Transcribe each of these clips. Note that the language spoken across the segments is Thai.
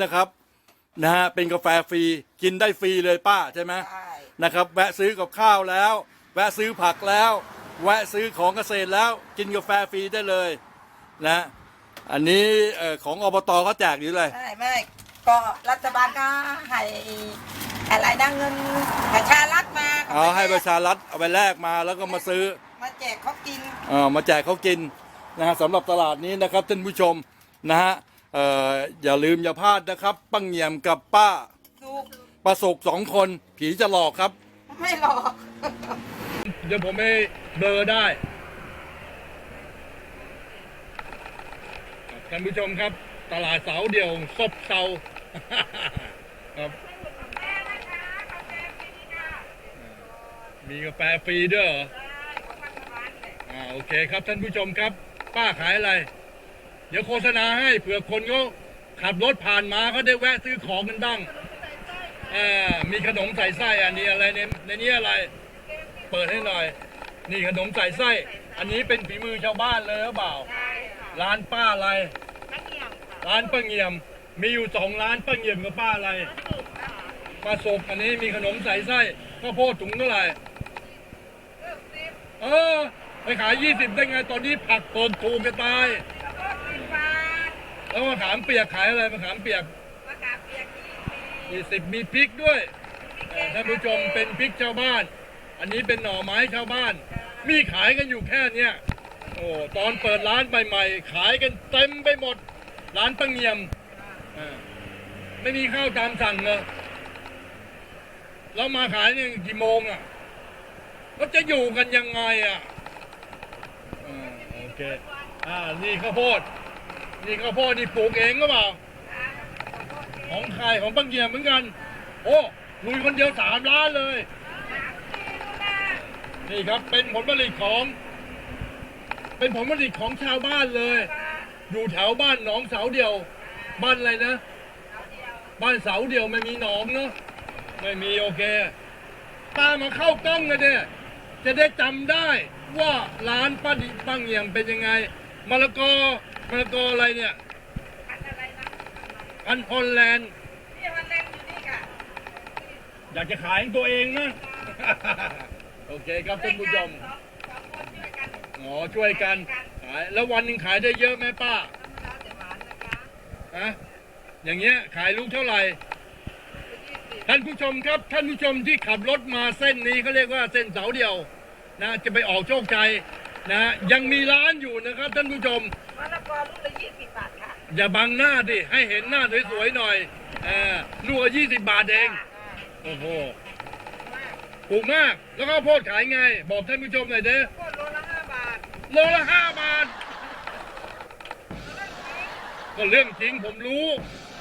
นะครับนะฮะเป็นกาแฟฟรีกินได้ฟรีเลยป้าใช่ไหมใช่นะครับ แวะซื้อกับข้าวแล้ว แวะซื้อผักแล้ว แวะซื้อของเกษตรแล้ว กินกาแฟฟรีได้เลยนะอันนี้เอ่อของอบตเขาแจกหรืออะไร ไม่ไม่ก็รัฐบาลก็ให้อะไรนะเงินประชารัฐมาเอาให้ประชารัฐเอาไปแลกมาแล้วก็มาซื้อมาแจกเขากิน เออมาแจกเขากินนะฮะสำหรับตลาดนี้นะครับท่านผู้ชมนะฮะ เอ่ออย่าลืมอย่าพลาดนะครับปังเงียมกับป้าถูกประสบสองคนผีจะหลอกครับ ไม่หรอกเดี๋ยวผมให้เบลอร์ได้ท่านผู้ชมครับ ตลาดเสาเดี่ยวซบเซา ครับมีกาแฟฟรีด้วยเหรออ่าโอเคครับท่านผู้ชมครับ ป้าขายอะไร เดี๋ยวโฆษณาให้เผื่อคนเขาขับรถผ่านมาเขาได้แวะซื้อของกันบ้างอ่ามีขนมใส่ไส้อันนี้อะไรในในนี้อะไร เปิดให้หน่อย นี่ขนมใส่ไส้ อันนี้เป็นฝีมือชาวบ้านเลยหรือเปล่า ร้านป้าอะไร ร้านป้าเงียม มีอยู่สองร้านป้าเงียมกับป้าอะไรป้าศกอันนี้มีขนมใส่ไส้ข้าวโพดถุงเท่าไหร่เออ ไปขายยี่สิบได้ไงตอนนี้ผักเปิดถูกจะตาย แล้วมะขามเปียกขายอะไรมะขามเปียกยี่สิบมีพริกด้วยเออท่านผู้ชมเป็นพริกชาวบ้าน อันนี้เป็นหน่อไม้ชาวบ้าน มีขายกันอยู่แค่เนี้ยโอ้ตอนเปิดร้านใหม่ๆขายกันเต็มไปหมด ร้านปังเงียมอ่าไม่มีข้าวตามสั่งเลยแล้วมาขายเนี่ยกี่โมงอะก็จะอยู่กันยังไงอะอ่าโอเคอ่านี่ข้าวโพด นี่ข้าวโพดนี่ปลูกเองก็เปล่า ของใครของปังเงียมเหมือนกัน โอ้ลุยคนเดียวสามล้านเลย นี่ครับเป็นผลผลิตของ เป็นผลผลิตของชาวบ้านเลย อยู่แถวบ้านหนองเสาเดียว บ้านอะไรนะ บ้านเสาเดียวไม่มีหนองเนาะไม่มีโอเคตามมาเข้ากล้องเลยเนี่ยจะได้จำได้ว่าร้านป้าดิป้าเงียมเป็นยังไงมะละกอ มะละกออะไรเนี่ยพันธุ์ฮอลแลนด์นี่มันเล่นอยู่นี่ค่ะอยากจะขายของตัวเองนะ โอเคครับท่านผู้ชมอ๋อช่วยกันขายแล้ววันหนึ่งขายได้เยอะไหมป้าฮะอย่างเงี้ยขายลูกเท่าไหร่ท่านผู้ชมครับท่านผู้ชมที่ขับรถมาเส้นนี้เขาเรียกว่าเส้นเสาเดียวนะจะไปออกโชคชัย นะ ยังมีร้านอยู่นะครับท่านผู้ชม มะละกอลูกละยี่สิบบาทค่ะอย่าบังหน้าดิ ให้เห็นหน้าสวยๆหน่อยเออลูกยี่สิบบาทเอง โอ้โหถูกมาก แล้วก็โพดขายไง บอกท่านผู้ชมหน่อยเด้อก็โลละห้าบาทโลละห้าบาท ก็เรื่องจริงผมรู้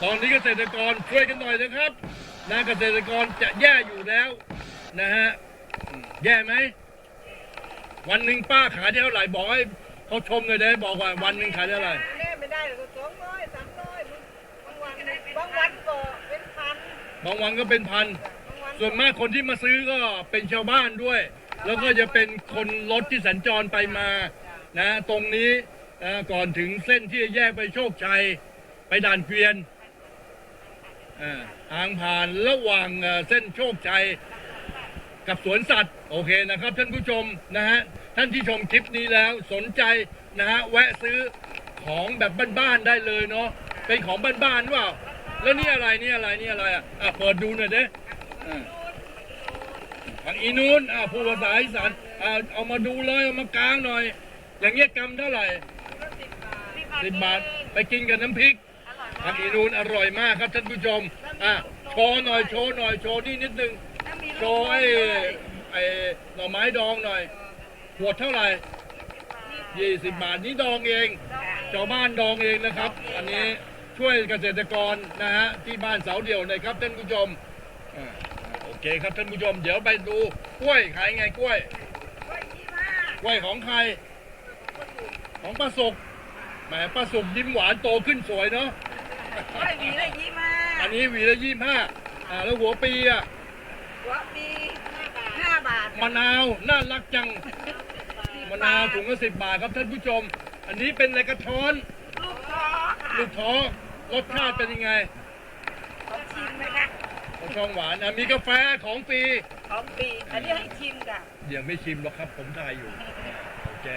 ตอนนี้เกษตรกรช่วยกันหน่อยนะครับนะเกษตรกรจะแย่อยู่แล้วนะฮะอืมแย่ไหม วันหนึ่งป้าขายได้เท่าไหร่บอกให้เขาชมเลยได้บอกว่าวันหนึ่งขายได้เท่าไหร่แน่ไม่ได้หรอกสองร้อยสามร้อยบางวันบางวันก็เป็นพันบางวันก็เป็นพัน บางวันส่วนมากคนที่มาซื้อก็เป็นชาวบ้านด้วย แล้วก็จะเป็นคนรถที่สัญจรไปมานะตรงนี้นะก่อนถึงเส้นที่จะแยกไปโชคชัยไปด่านเกวียนอ่าทางผ่านระหว่างเอ่อเส้นโชคชัยกับสวนสัตว์โอเคนะครับท่านผู้ชมนะฮะ ท่านที่ชมคลิปนี้แล้วสนใจนะฮะแวะซื้อของแบบบ้านๆได้เลยเนาะเป็นของบ้านๆหรือเปล่า แล้วนี่อะไรนี่อะไรนี่อะไรอะอะเปิดดูหน่อยเด้อ่าทางอีนูนอ่าผู้ภาษาอีสานอ่าเอามาดูเลยเอามากลางหน่อย อย่างเงี้ยกรัมเท่าไหร่สิบบาทไปกินกับน้ำพริกทางอีนูนอร่อยมากครับท่านผู้ชมอะโชว์หน่อยโชว์หน่อยโชว์นี่นิดนึงโชว์ไอ้ไอ้หน่อไม้ดองหน่อย ขวดเท่าไหร่ยี่สิบบาทนี่ดองเองชาวบ้านดองเองนะครับ อันนี้ช่วยเกษตรกรนะฮะที่บ้านเสาเดี่ยวหน่อยครับท่านผู้ชมอ่าโอเคครับท่านผู้ชม เดี๋ยวไปดูกล้วยขายไงกล้วย กล้วยของใคร ของป้าสุกแหมป้าสุกยิ้มหวานโตขึ้นสวยเนาะไม่มีเลยยี่มาอันนี้หวีละยี่ห้าอ่าแล้วหัวปีอะหัวปีห้าบาท มะนาวน่ารักจัง มะนาวถุงละสิบบาทครับท่านผู้ชม อันนี้เป็นอะไรกระท้อน ลูกท้อค่ะลูกท้อรสชาติเป็นยังไงหชิมไหมคะฟักทองหวานอะมีกาแฟของฟรีของปีอันนี้ให้ชิมค่ะยังไม่ชิมหรอกครับผมถ่ายอยู่โอเค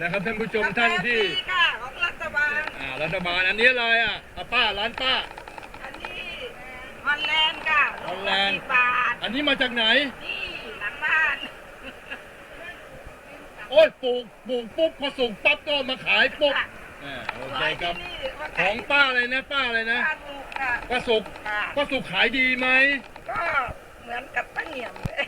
นะครับท่านผู้ชมท่านที่กาแฟฟรีค่ะของรัฐบาล อ่ารัฐบาลอันนี้อะไรอะอะป้าร้านป้า อันนี้ฮอลแลนด์ค่ะฮอลแลนด์สิบบาท อันนี้มาจากไหน นี่หลังบ้าน โอ้ยปลูกปลูกปุ๊บพอสุกปั๊บก็มาขายปุ๊บอ่าโอเคครับ ที่นี่ว่าของป้าอะไรนะป้าอะไรนะป้าลูกค่ะป้าสุกค่ะ ป้าสุกขายดีไหมก็เหมือนกับป้าเหนียมเลย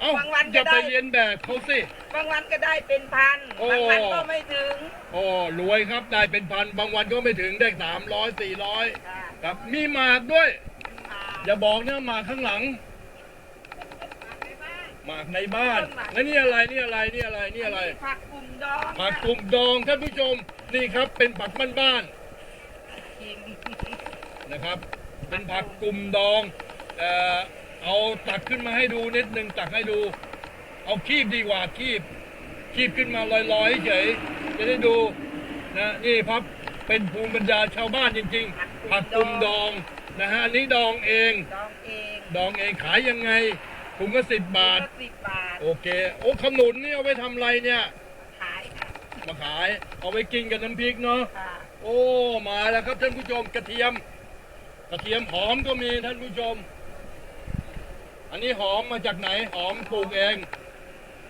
เอ้าบางวันก็อย่าไปได้ เรียนแบบเขาสิ บางวันก็ได้เป็นพัน โอ้ บางวันก็ไม่ถึงโอ้รวยครับได้เป็นพันบางวันก็ไม่ถึงได้สามร้อยสี่ร้อยค่ะครับมีหมากด้วยค่ะอย่าบอกนะหมากข้างหลัง หมากในบ้านแล้วนี่อะไรนี่อะไรนี่อะไรนี่อะไรผักกลุ่มดองผักกลุ่มดองท่านผู้ชมนี่ครับเป็นผักบ้านกินๆนะครับ เป็นผักกลุ่มดองเอ่อเอาตักขึ้นมาให้ดูนิดหนึ่งตักให้ดู เอาคีบดีกว่าคีบคีบขึ้นมาลอยๆเฉยจะได้ดูนะนี่ครับเป็นภูมิปัญญาชาวบ้านจริงๆผักกลุ่มดองนะฮะอันนี้ดองเอง ดองเอง ดองเองขายยังไง ถุงก็สิบบาทก็สิบบาท โอเค โอ้ขนุนนี่เอาไว้ทำอะไรเนี่ย ขายค่ะมาขาย เอาไว้กินกับน้ำพริกเนาะ ค่ะโอ้ มาแล้วครับท่านผู้ชมกระเทียม กระเทียมหอมก็มีท่านผู้ชม อันนี้หอมมาจากไหน หอมปลูกเอง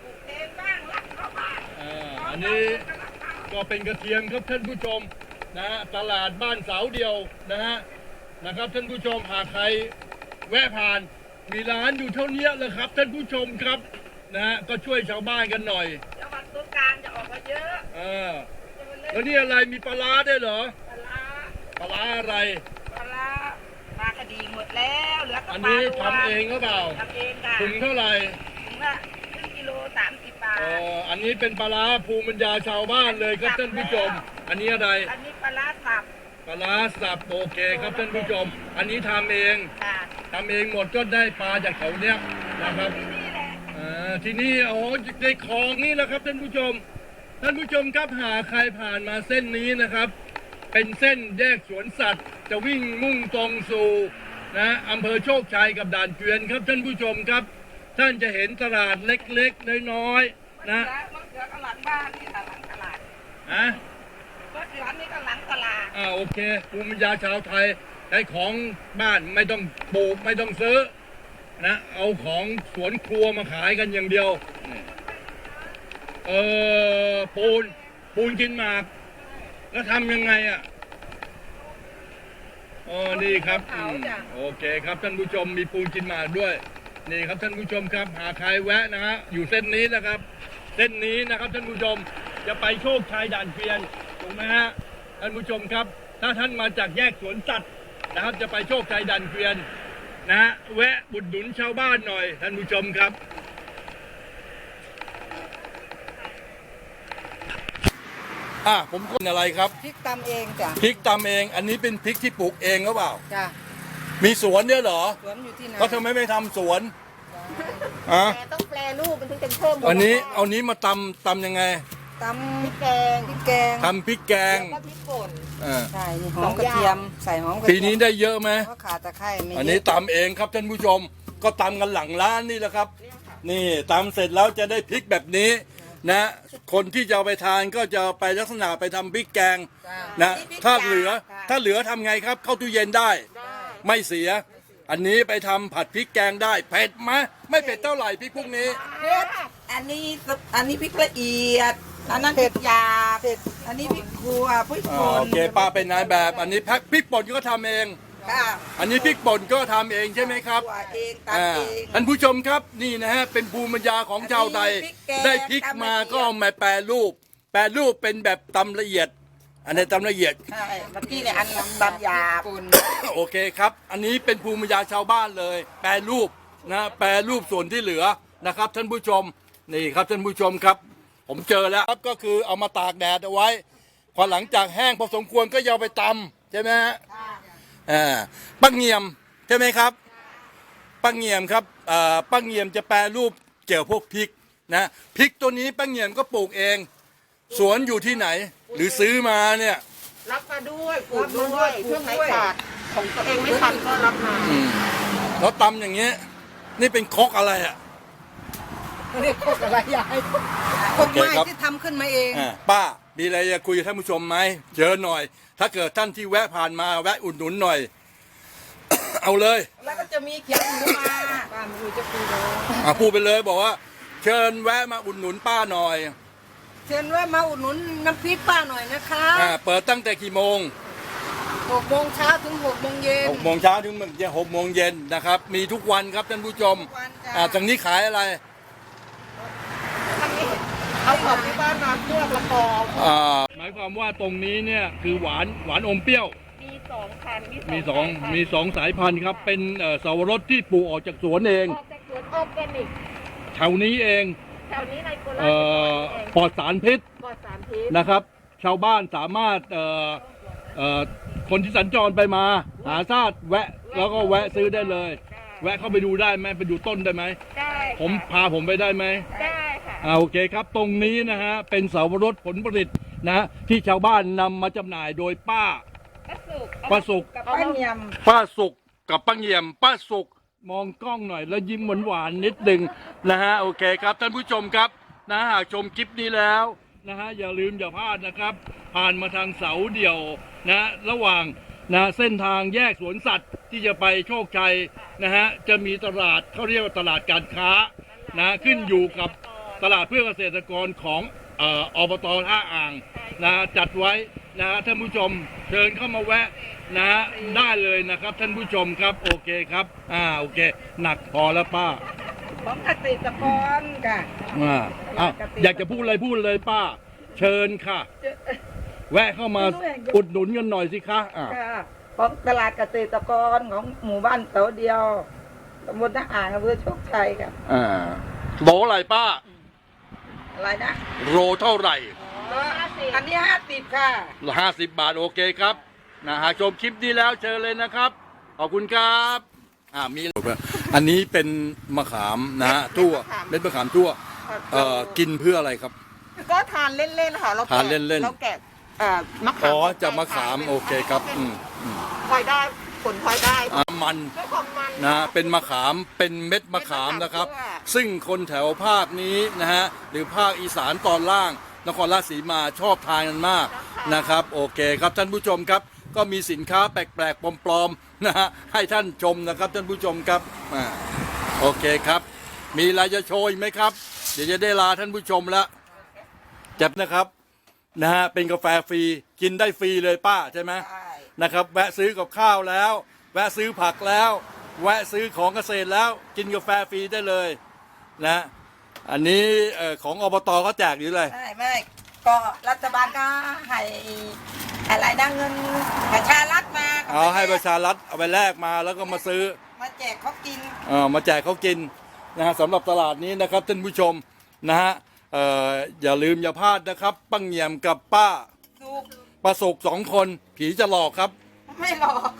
ปลูกเองบ้างรักเข้าบ้านอ่าอันนี้ ก็เป็นกระเทียมครับท่านผู้ชมนะฮะตลาดบ้านเสาเดียวนะฮะนะครับท่านผู้ชมหากใครแวะผ่าน มีร้านอยู่เท่านี้เลยครับ ท่านผู้ชมครับนะฮะก็ช่วยชาวบ้านกันหน่อยจังหวัดสงกรารจะออกมาเยอะอ่าจะมาเล่นแล้วนี่อะไรมีปลาร้าได้วยเหรอปลาร้าปลาร้าอะไร ปลาร้าปลากระดีหมดแล้วเหลือแต่อันปลานี้รวทำเองก็เปล่าทำเองค่ะถุงเท่าไหร่ถุงละครึ่งกิโลสามสิบบาทอ๋ออันนี้เป็นปลาร้าภูมิปัญญาชาวบ้านเลยครับท่านผู้ชม อันนี้อะไรอันนี้ปลาร้าสับปลาร้าสับโอเคครับท่านผู้ชม อันนี้ทำเอง ค่ะ ทำเองหมดก็ได้ปลาจากเขาเนี้ยนะครับที่นี่แหละอ่าที่นี่โอ้ในคลองนี่แหละครับท่านผู้ชม ท่านผู้ชมครับหากใครผ่านมาเส้นนี้นะครับ เป็นเส้นแยกสวนสัตว์ จะวิ่งมุ่งตรงสู่นะอำเภอโชคชัยกับด่านเกวียนครับท่านผู้ชมครับ ท่านจะเห็นตลาดเล็กๆน้อยๆนะมะเขือก็หลังบ้านนี่ค่ะหลังตลาดอะมะเขือนี่ก็หลังตลาด อ่าโอเคภูมิปัญญาชาวไทยใช้ของบ้านไม่ต้องปลูกไม่ต้องซื้อนะเอาของสวนครัวมาขายกันอย่างเดียวนี่เออปูน ปูนกินหมาก แล้วทำยังไงอะอ๋อนี่ครับอืมโอเคครับท่านผู้ชมมีปูนกินหมากด้วย นี่ครับท่านผู้ชมครับหากใครแวะนะฮะอยู่เส้นนี้นะครับ เส้นนี้นะครับท่านผู้ชมจะไปโชคชัยด่านเกวียนถูกไหมฮะท่านผู้ชมครับ ถ้าท่านมาจากแยกสวนสัตว์ นะครับ จะไปโชคชัยด่านเกวียนนะฮะแวะบุดหนุนชาวบ้านหน่อยท่านผู้ชมครับ อะผมคนอะไรครับพริกตำเองจ้ะพริกตำเอง อันนี้เป็นพริกที่ปลูกเองหรือเปล่า จ้ะมีสวนเนี่ยเหรอสวนอยู่ที่ไหนเขาทำไมไม่ทำสวนอะแต่ต้องแปลรูปมันถึงจะเพิ่มมูลอันนี้ค่าเอานี้มาตำตำยังไง ตำพริกแกงพริกแกงทำพริกแกงแล้วก็พริกป่น อ่าใช่นี่หอมกระเทียม ใส่หอมกระปีเทียมนี้ได้เยอะไหมเพราะขาตะไคร้ไม่อันเยนี้อะตำเองครับท่านผู้ชม ก็ตำกันหลังร้านนี่แหละครับ นี่ตำเสร็จแล้วจะได้พริกแบบนี้นะ คนที่จะเอาไปทานก็จะไปลักษณะไปทำพริกแกงจ้ะนะพริกถ้าเหลือจ้ะ ถ้าเหลือทำไงครับเข้าตู้เย็นได้ ไม่เสีย อันนี้ไปทำผัดพริกแกงได้เผ็ดไหมไม่เผ็ดเท่าไหร่พริกพวกนี้ เผ็ดอันนี้อันนี้พริกละเอียด อันนั้นพริกหยาบเผ็ดอันนี้พริกครัวพริกอ่าป่นโอเคป้าเป็นนายแบบ อันนี้พริกป่นก็ทำเอง ค่ะอันนี้พริกป่นก็ทำเองใช่ไหมครับคั่วเองอ่าตำเองท่านผู้ชมครับนี่นะฮะเป็นภูมิปัญญาของชาวไทยอันนี้พริกแกงได้พริกมาตำละเอียดก็เอามาแปรรูป แปรรูปเป็นแบบตำละเอียด อันนี้ตำละเอียด ใช่เมื่อกี้เนี่ยอันตำหยาบโอเคครับ อันนี้เป็นภูมิปัญญาชาวบ้านเลย แปรรูปนะ แปรรูปส่วนที่เหลือนะครับ ท่านผู้ชม นี่ครับท่านผู้ชมครับ ผมเจอแล้วครับก็คือเอามาตากแดดเอาไว้ พอหลังจากแห้งพอสมควรก็จะเอาไปตำใช่ไหมฮะอ่าปังเงียมใช่ไหมครับป้าเงียมครับเอ่อป้าเงียมจะแปรรูปเกี่ยวพวกพริกนะพริกตัวนี้ป้าเงียมก็ปลูกเอง สวนอยู่ที่ไหน หรือซื้อมาเนี่ยรับมาด้วยปลูกด้วยช่วงไหนขาดของตัวเองไม่ทันก็รับมาอืมแล้วตำอย่างเงี้ยนี่เป็นครกอะไรอะเรียกพวกอะไรยาย พวกโอเคไม้ครับที่ทำขึ้นมาเอง อ่าป้า มีอะไรจะคุยกับท่านผู้ชมไหมเจอหน่อย ถ้าเกิดท่านที่แวะผ่านมาแวะอุดหนุนหน่อย เอาเลยแล้วก็จะมีเขียงหมูมาป้าไม่รู้จะคุยเลยอ่าพูดไปเลยบอกว่า เชิญแวะมาอุดหนุนป้าหน่อยเชิญว่ามาอุดหนุนน้ำพริกป้าหน่อยนะคะอ่าเปิดตั้งแต่กี่โมงหกโมงเช้าถึงหกโมงเย็น หกโมงเช้าถึงหกโมงเย็นนะครับ มีทุกวันครับท่านผู้ชมทุกวันจ้ะ อ่าทางนี้ขายอะไร เอาของที่บ้านมาเครื่องละกองอ่าหมายความว่าตรงนี้เนี่ยคือหวานหวานอมเปรี้ยว มีสองพันมีสองมีสองสายพันธุ์ครับ เป็นเอ่อสาวรสที่ปลูกออกจากสวนเองออกจากสวนออร์แกนิกแถวนี้เองแถวนี้ในโคราชเอ่อปลอดสารพิษปลอดสารพิษนะครับ ชาวบ้านสามารถเอ่อเอ่อคนที่สัญจรไปมา หาซาดแวะแล้วก็แวะซื้อได้เลย แวะเข้าไปดูได้ไหมไปดูต้นได้ไหมได้ผมพาผมไปได้ไหมได้ค่ะอ่าโอเคครับ ตรงนี้นะฮะเป็นเสาวรสผลผลิตนะฮะที่ชาวบ้านนำมาจำหน่ายโดยป้าป้าสุกป้าสุก กับป้าป้าเนียมป้าสุกกับป้าเงียม ป้าสุกมองกล้องหน่อยแล้วยิ้มหวานๆนิดหนึ่งนะฮะโอเคครับท่านผู้ชมครับนะหากชมคลิปนี้แล้วนะฮะอย่าลืมอย่าพลาดนะครับ ผ่านมาทางเสาเดี่ยวนะระหว่าง นะเส้นทางแยกสวนสัตว์ที่จะไปโชคชัยนะฮะจะมีตลาดเขาเรียกว่าตลาดการค้านะขึ้นอยู่กับตลาดเพื่อเกษตรกรของเอ่ออบตท่าอ่างนะจัดไว้นะฮะท่านผู้ชมเชิญเข้ามาแวะนะฮะได้เลยนะครับ ท่านผู้ชมครับโอเคครับอ่าโอเค หนักพอแล้วป้าของเกษตรกรค่ะอ่าอะอยากจะพูดอะไรพูดเลยป้า เชิญค่ะ แวะเข้ามาอุดหนุนกันหน่อยสิคะอ่าค่ะของตลาดเกษตรกรของหมู่บ้านเสาเดียวตำบลนาอ่างอำเภอโชคชัยค่ะอ่าโลอะไรป้า อะไรนะโลเท่าไหร่อันนี้ห้าสิบค่ะห้าสิบบาทโอเคครับนะหากชมคลิปนี้แล้วเชิญเลยนะครับ ขอบคุณครับอ่ามีอันนี้เป็นมะขามนะฮะทั่วเม็ดมะขามทั่วเอ่อกินเพื่ออะไรครับ ก็ทานเล่นๆค่ะเราแกะทานเล่นๆ เราแกะ เอ่อมะขามอ๋อจากมะขามโอเคครับอืมอืมพลอยได้ผลพลอยได้อ่ามันด้วยความมัน นะฮะเป็นมะขามเป็นเม็ดมะขามนะครับซึ่งคนแถวภาคนี้นะฮะหรือภาคอีสานตอนล่าง นครราชสีมาชอบทานกันมากนะครับ โอเคครับท่านผู้ชมครับ ก็มีสินค้าแปลกๆปลอมๆนะฮะให้ท่านชมนะครับท่านผู้ชมครับอ่าโอเคครับ มีอะไรจะโชว์อีกไหมครับ เดี๋ยวจะได้ลาท่านผู้ชมแล้วจับนะครับ นะฮะเป็นกาแฟฟรีกินได้ฟรีเลยป้าใช่ไหมใช่ นะครับ แวะซื้อกับข้าวแล้ว แวะซื้อผักแล้ว แวะซื้อของเกษตรแล้ว กินกาแฟฟรีได้เลยนะอันนี้เอ่อของอบตเขาแจกหรืออะไรไม่ไม่ก็รัฐบาลก็ให้อะไรนะเงินประชารัฐมาเอาให้ประชารัฐเอาไปแลกมาแล้วก็มาซื้อ มาแจกเขากิน เออมาแจกเขากินนะฮะสำหรับตลาดนี้นะครับท่านผู้ชมนะฮะ เอ่ออย่าลืมอย่าพลาดนะครับ ปังเงียมกับป้า สุกประสบสองคน ผีจะหลอกครับ ไม่หรอก